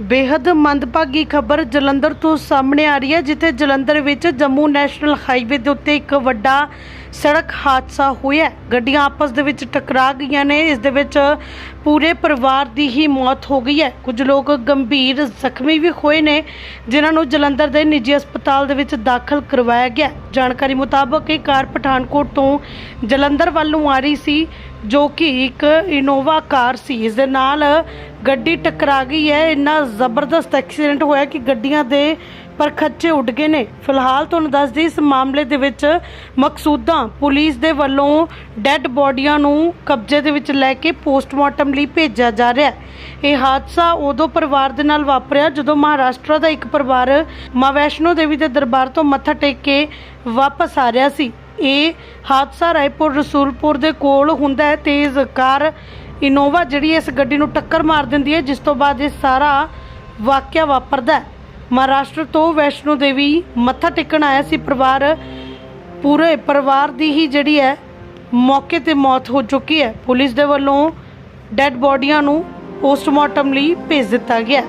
ਬੇहद ਮੰਦਭਾਗੀ ਖਬਰ ਜਲੰਧਰ ਤੋਂ ਸਾਹਮਣੇ ਆ ਰਹੀ ਹੈ, ਜਿੱਥੇ ਜਲੰਧਰ ਵਿੱਚ ਜੰਮੂ ਨੈਸ਼ਨਲ ਹਾਈਵੇ ਦੇ ਉੱਤੇ ਇੱਕ ਵੱਡਾ ਸੜਕ ਹਾਦਸਾ ਹੋਇਆ ਗੱਡੀਆਂ ਆਪਸ ਦੇ ਵਿੱਚ ਟਕਰਾ ਗਈਆਂ ਨੇ, ਇਸ ਦੇ ਵਿੱਚ ਪੂਰੇ ਪਰਿਵਾਰ ਦੀ ਹੀ ਮੌਤ ਹੋ ਗਈ ਹੈ। ਕੁਝ ਲੋਕ ਗੰਭੀਰ ਜ਼ਖਮੀ ਵੀ ਹੋਏ ਨੇ, ਜਿਨ੍ਹਾਂ ਨੂੰ ਜਲੰਧਰ ਦੇ ਨਿੱਜੀ ਹਸਪਤਾਲ ਦੇ ਵਿੱਚ ਦਾਖਲ ਕਰਵਾਇਆ ਗਿਆ ਜਾਣਕਾਰੀ ਮੁਤਾਬਕ ਇਹ ਕਾਰ ਪਠਾਨਕੋਟ ਤੋਂ ਜਲੰਧਰ ਵੱਲ ਨੂੰ ਆ ਰਹੀ ਸੀ। ਜੋ ਕਿ ਇੱਕ ਇਨੋਵਾ ਕਾਰ ਸੀ। ਇਸ ਦੇ ਨਾਲ ਗੱਡੀ ਟਕਰਾ ਗਈ ਹੈ। ਇੰਨਾ ਜ਼ਬਰਦਸਤ ਐਕਸੀਡੈਂਟ ਹੋਇਆ ਕਿ ਗੱਡੀਆਂ ਦੇ ਪਰ ਖੱਚੇ ਉੱਡ ਗਏ ਨੇ। ਫਿਲਹਾਲ ਤੁਹਾਨੂੰ ਦੱਸ ਦਈਏ, ਇਸ ਮਾਮਲੇ ਦੇ ਵਿੱਚ ਮਕਸੂਦਾ ਪੁਲਿਸ ਦੇ ਵੱਲੋਂ ਡੈੱਡ ਬੋਡੀਆਂ ਨੂੰ ਕਬਜ਼ੇ ਦੇ ਵਿੱਚ ਲੈ ਕੇ ਪੋਸਟਮਾਰਟਮ ਲਈ ਭੇਜਿਆ ਜਾ ਰਿਹਾ ਹੈ। ਇਹ ਹਾਦਸਾ ਉਦੋਂ ਪਰਿਵਾਰ ਦੇ ਨਾਲ ਵਾਪਰਿਆ, ਜਦੋਂ ਮਹਾਰਾਸ਼ਟਰ ਦਾ ਇੱਕ ਪਰਿਵਾਰ ਮਾਂ ਵੈਸ਼ਨੋ ਦੇਵੀ ਦੇ ਦਰਬਾਰ ਤੋਂ ਮੱਥਾ ਟੇਕ ਕੇ ਵਾਪਸ ਆ ਰਿਹਾ ਸੀ। ਇਹ ਹਾਦਸਾ ਰਾਏਪੁਰ ਰਸੂਲਪੁਰ ਦੇ ਕੋਲ ਹੁੰਦਾ ਹੈ। ਤੇਜ਼ ਕਾਰ ਇਨੋਵਾ ਜਿਹੜੀ ਇਸ ਗੱਡੀ ਨੂੰ ਟੱਕਰ ਮਾਰ ਦਿੰਦੀ ਹੈ, ਜਿਸ ਤੋਂ ਬਾਅਦ ਇਹ ਸਾਰਾ ਵਾਕਿਆ ਵਾਪਰਦਾ ਹੈ। ਮਹਾਰਾਸ਼ਟਰ ਤੋਂ ਵੈਸ਼ਨੋ ਦੇਵੀ ਮੱਥਾ ਟੇਕਣ ਆਇਆ ਸੀ। ਪਰਿਵਾਰ, ਪੂਰੇ ਪਰਿਵਾਰ ਦੀ ਹੀ ਜਿਹੜੀ ਹੈ, ਮੌਕੇ ਤੇ ਮੌਤ ਹੋ ਚੁੱਕੀ ਹੈ। ਪੁਲਿਸ ਦੇ ਵੱਲੋਂ ਡੈੱਡ ਬੋਡੀਆਂ ਨੂੰ ਪੋਸਟਮਾਰਟਮ ਲਈ ਭੇਜ ਦਿੱਤਾ ਗਿਆ